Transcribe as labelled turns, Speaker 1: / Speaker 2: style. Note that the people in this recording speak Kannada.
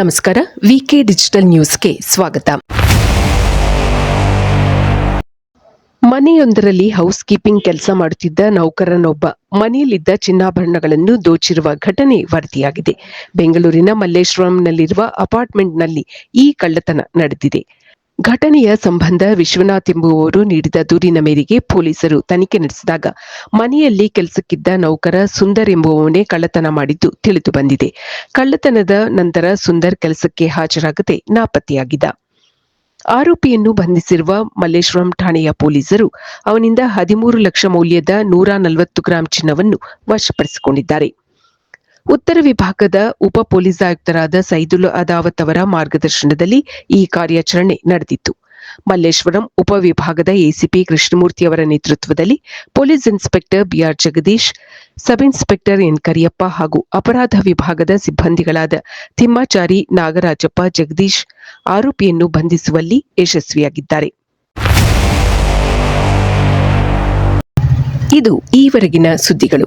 Speaker 1: ನಮಸ್ಕಾರ. ವಿಕೆ ಡಿಜಿಟಲ್ ನ್ಯೂಸ್ಗೆ ಸ್ವಾಗತ. ಮನೆಯೊಂದರಲ್ಲಿ ಹೌಸ್ ಕೀಪಿಂಗ್ ಕೆಲಸ ಮಾಡುತ್ತಿದ್ದ ನೌಕರನೊಬ್ಬ ಮನೆಯಲ್ಲಿದ್ದ ಚಿನ್ನಾಭರಣಗಳನ್ನು ದೋಚಿರುವ ಘಟನೆ ವರದಿಯಾಗಿದೆ. ಬೆಂಗಳೂರಿನ ಮಲ್ಲೇಶ್ವರಂನಲ್ಲಿರುವ ಅಪಾರ್ಟ್ಮೆಂಟ್ನಲ್ಲಿ ಈ ಕಳ್ಳತನ ನಡೆದಿದೆ. ಘಟನೆಯ ಸಂಬಂಧ ವಿಶ್ವನಾಥ್ ಎಂಬುವವರು ನೀಡಿದ ದೂರಿನ ಮೇರೆಗೆ ಪೊಲೀಸರು ತನಿಖೆ ನಡೆಸಿದಾಗ ಮನೆಯಲ್ಲಿ ಕೆಲಸಕ್ಕಿದ್ದ ನೌಕರ ಸುಂದರ್ ಎಂಬುವವನೇ ಕಳ್ಳತನ ಮಾಡಿದ್ದು ತಿಳಿದು ಬಂದಿದೆ. ಕಳ್ಳತನದ ನಂತರ ಸುಂದರ್ ಕೆಲಸಕ್ಕೆ ಹಾಜರಾಗದೆ ನಾಪತ್ತೆಯಾಗಿದ್ದ. ಆರೋಪಿಯನ್ನು ಬಂಧಿಸಿರುವ ಮಲ್ಲೇಶ್ವರಂ ಠಾಣೆಯ ಪೊಲೀಸರು ಅವನಿಂದ ಹದಿಮೂರು ಲಕ್ಷ ಮೌಲ್ಯದ ನೂರ ನಲವತ್ತು ಗ್ರಾಂ ಚಿನ್ನವನ್ನು ವಶಪಡಿಸಿಕೊಂಡಿದ್ದಾರೆ. ಉತ್ತರ ವಿಭಾಗದ ಉಪ ಪೊಲೀಸ್ ಆಯುಕ್ತರಾದ ಸೈದುಲ್ ಅದಾವತ್ ಅವರ ಮಾರ್ಗದರ್ಶನದಲ್ಲಿ ಈ ಕಾರ್ಯಾಚರಣೆ ನಡೆದಿತ್ತು. ಮಲ್ಲೇಶ್ವರಂ ಉಪವಿಭಾಗದ ಎಸಿಪಿ ಕೃಷ್ಣಮೂರ್ತಿ ಅವರ ನೇತೃತ್ವದಲ್ಲಿ police inspector BR Jagadish, sub inspector N Kariyappa ಹಾಗೂ ಅಪರಾಧ ವಿಭಾಗದ ಸಿಬ್ಬಂದಿಗಳಾದ ತಿಮ್ಮಾಚಾರಿ ನಾಗರಾಜಪ್ಪ ಜಗದೀಶ್ ಆರೋಪಿಯನ್ನು ಬಂಧಿಸುವಲ್ಲಿ ಯಶಸ್ವಿಯಾಗಿದ್ದಾರೆ. ಇದು ಈವರೆಗಿನ ಸುದ್ದಿಗಳು.